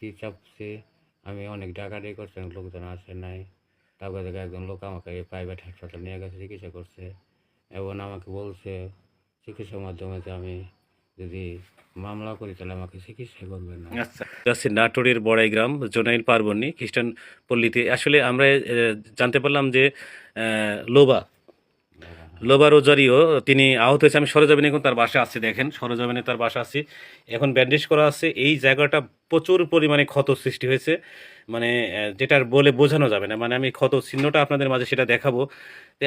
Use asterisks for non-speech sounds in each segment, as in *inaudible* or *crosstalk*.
কি চাপছে আমি অনেক ডাকাডাকি করছেন লোকজন আসে নাই। তারপরে থেকে একজন লোক আমাকে প্রাইভেট হাসপাতাল নিয়ে গেছে, চিকিৎসা করছে। এবং আমাকে বলছে, চিকিৎসার মাধ্যমে যে আমি যদি মামলা করি, তাহলে আমাকে চিকিৎসা করবে না। আচ্ছা। নাটোরের বড়াই গ্রাম জোনাইল পার্বণী খ্রিস্টান পল্লীতে আসলে আমরা জানতে পারলাম যে লোবা লোবা রোজারিও তিনি আহত হয়েছে। আমি সরজমিনে এখন তার বাসা আছে দেখেন। সরজমিনে তার বাসা আছে। এখন ব্যান্ডেজ করা আছে। এই জায়গাটা প্রচুর পরিমাণে ক্ষত সৃষ্টি হয়েছে। মানে যেটার বলে বোঝানো যাবে না। মানে আমি ক্ষত চিহ্নটা আপনাদের মাঝে সেটা দেখাবো।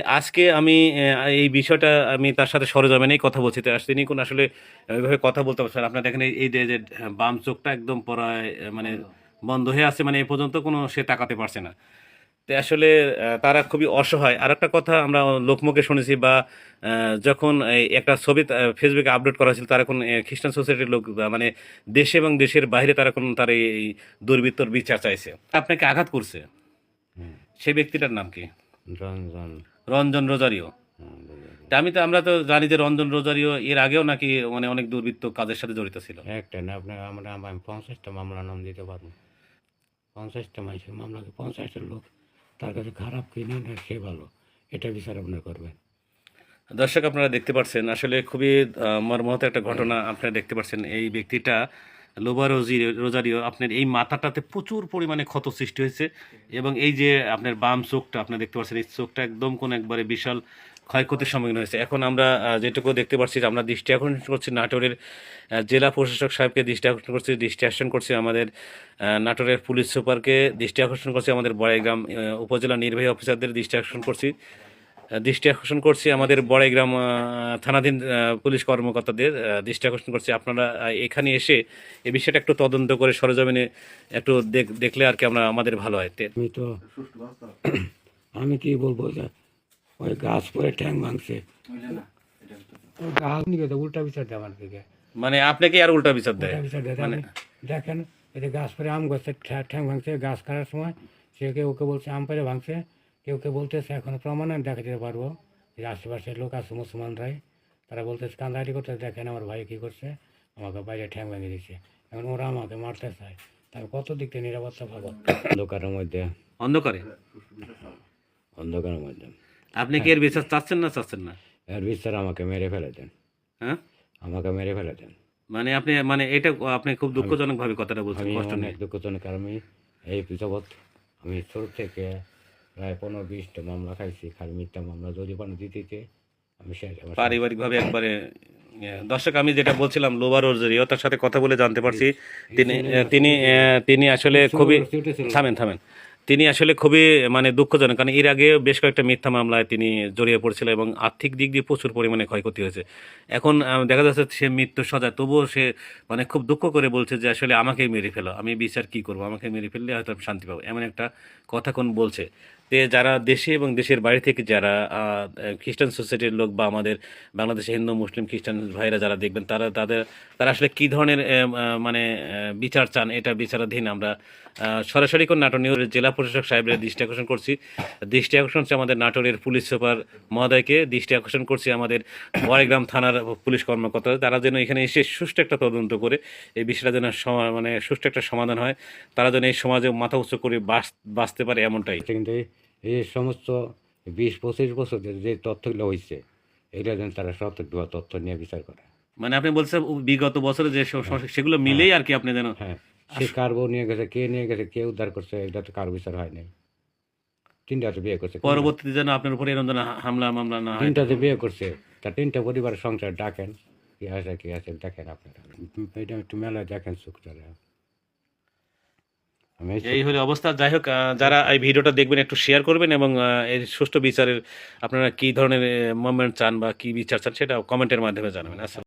আজকে আমি এই বিষয়টা আমি তার সাথে সরজমিনেই কথা বলছি। তো তিনি কোন আসলে ওইভাবে কথা বলতে পারছেন আপনার দেখেন এই- যে বাম চোখটা একদম আহ, মানে বন্ধ হয়ে আছে। মানে এ পর্যন্ত কোনো সে তাকাতে পারছে না। তো আসলে তারা খুবই অসহায়। আর একটা কথা আমরা লোকমুখে শুনেছি বা যখন একটা ছবি ফেসবুকে আপলোড করা হয়েছিল তারা কোন খ্রিস্টান সোসাইটির লোক মানে দেশে এবং দেশের বাইরে তারা কোন তার এই দুর্বৃত্তর বিচার চাইছে। আপনাকে আঘাত করছে। সেই ব্যক্তিটার নাম কি? রঞ্জন। রঞ্জন রোজারিও। আমি তো আমরা তো জানি যে রঞ্জন রোজারিও এর আগেও নাকি মানে অনেক দুর্বৃত্ত কাজের সাথে জড়িত ছিল। একটা না আপনার আমরা পঞ্চাশটা মামলা নাম দিতে পারব। পঞ্চাশটা মানুষের মামলাকে পঞ্চাশটা লোক তার কাছে খারাপ কিনে না সে ভালো। এটা বিচার আপনারা করবেন। দর্শক, আপনারা দেখতে পাচ্ছেন, আসলে খুবই মর্মাহত একটা ঘটনা আপনারা দেখতে পাচ্ছেন। এই ব্যক্তিটা লোবা রোজি, রোজারিও, আপনার এই মাথাটাতে প্রচুর পরিমাণে ক্ষত সৃষ্টি হয়েছে এবং এই যে আপনার বাম চোখটা আপনি দেখতে পাচ্ছেন, এই চোখটা একদম কোনো একবারে বিশাল ক্ষয়ক্ষতির সম্মুখীন হয়েছে। এখন আমরা যেটুকু দেখতে পাচ্ছি যে আমরা দৃষ্টি আকর্ষণ করছি নাটোরের জেলা প্রশাসক সাহেবকে দৃষ্টি আকর্ষণ করছি দৃষ্টি আকর্ষণ করছি আমাদের নাটোরের পুলিশ সুপারকে দৃষ্টি আকর্ষণ করছি আমাদের বড়াইগ্রাম উপজেলা নির্বাহী অফিসারদের দৃষ্টি আকর্ষণ করছি। দৃষ্টি আকর্ষণ করছি আমাদের বড়াইগ্রাম থানাধীন পুলিশ কর্মকর্তাদের দৃষ্টি আকর্ষণ করছি। আপনারা এখানে এসে এ বিষয়টা একটু তদন্ত করে সরজমিনে একটু দেখ- দেখলে আর কি আমরা আমাদের ভালো হয়। আমি তো আমি কি বলব যে ওই গাছ পরে ট্যাং ভাঙছে। গাছ নিয়ে উল্টা বিচার দেয় আমার দিকে মানে আপনাকে আর উল্টা বিচার দেয় বিচার দেয় মানে দেখেন এই যে গাছ পরে আম গাছের ঠ্যা- ঠ্যাং ভাঙছে গাছ কাটার সময় সে কেউ ওকে বলছে আম পেরে ভাঙছে কেউ কেউ বলতেছে এখন প্রমাণ আমি দেখা দিতে পারব। যে আশেপাশের লোক আছে মুসলমানরাই তারা বলতেছে কান্দাহাটি করতে দেখেন আমার ভাই কী করছে আমাকে বাইরে ঠ্যাং ভেঙে দিচ্ছে এখন ওরা আমাকে মারতে চায়। তাই কত দিক থেকে নিরাপত্তা পাবো? *coughs* অন্ধকারের মধ্যে। অন্ধকারে? অন্ধকারের মধ্যে। আপনি কি এর বিচার চাচ্ছেন না চাচ্ছেন না? এর বিচার আমাকে মেরে ফেলে দেন। হ্যাঁ? আমাকে মেরে ফেলে দেন। মানে আপনি মানে এটা আপনি খুব দুঃখজনক ভাবে কথাটা বলছেন কষ্ট নেই দুঃখজনক আমি এই যাবৎ আমি ছোট থেকে প্রায় পনেরো বিশটা মামলা খাইছি খালি মিথ্যা মামলা জরিমানা দিতে দিতে আমি পারিবারিকভাবে একবারে দর্শক আমি যেটা বলছিলাম লোবার ওরজরিও তার সাথে কথা বলে জানতে পারছি। তিনি তিনি তিনি আসলে খুবই থামেন থামেন। তিনি আসলে খুবই মানে দুঃখজনক। কারণ এর আগে বেশ কয়েকটা মিথ্যা মামলায় তিনি জড়িয়ে পড়ছিল এবং আর্থিক দিক দিয়ে প্রচুর পরিমাণে ক্ষয়ক্ষতি হয়েছে। এখন দেখা যাচ্ছে সে মৃত্যু সজায় তবুও সে মানে খুব দুঃখ করে বলছে যে, আসলে আমাকে মেরে ফেলো। আমি বিচার কি করব? আমাকে মেরে ফেললে হয়তো শান্তি পাবো। এমন একটা কথা কোন বলছে। তে যারা দেশে এবং দেশের বাইরে থেকে যারা খ্রিস্টান সোসাইটির লোক বা আমাদের বাংলাদেশে হিন্দু, মুসলিম, খ্রিস্টান ভাইরা যারা দেখবেন, তারা তাদের, তারা আসলে কী ধরনের মানে বিচার চান এটা বিচারাধীন আমরা সরাসরি কোন নাটোর জেলা প্রশাসক সাহেবের দৃষ্টি আকর্ষণ করছি। দৃষ্টি আকর্ষণ হচ্ছে আমাদের নাটোরের পুলিশ সুপার মহোদয়কে, দৃষ্টি আকর্ষণ করছি আমাদের বড়াইগ্রাম থানার পুলিশ কর্মকর্তা, তারা যেন এখানে এসে সুষ্ঠু একটা তদন্ত করে, এই বিষয়টা যেন মানে সুষ্ঠু একটা সমাধান হয়, তারা যেন এই সমাজে মাথা উঁচু করে বাঁচতে পারে এমনটাই। কিন্তু এই- সমস্ত বিশ পঁচিশ বছর যে তথ্যগুলো হয়েছে এগুলো যেন তারা সঠিক তথ্য নিয়ে বিচার করে। মানে আপনি বলছেন বিগত বছরে যে সব সেগুলো মিলেই আর কি আপনি যেন হ্যাঁ। সে কার নিয়ে গেছে কে নিয়ে গেছে কে উদ্ধার করছে এটা তো কার বিচার হয় নাই। তিনটাতে বিয়ে করছে পরবর্তীতে যেন আপনার উপরে এরকম যেন হামলা মামলা না তিনটাতে বিয়ে করছে। তা তিনটা পরিবারের সংসার ডাকেন কি আছে কি আছে দেখেন আপনারা। এটা একটু মেলায় দেখেন সুখ চলে এই হলে অবস্থা। যাই হোক যারা এই ভিডিওটা দেখবেন, একটু শেয়ার করবেন এবং এই সুষ্ঠু বিচারের আপনারা কি ধরনের মুভমেন্ট চান বা কি বিচার চান সেটা কমেন্টের মাধ্যমে জানাবেন। আসসালাম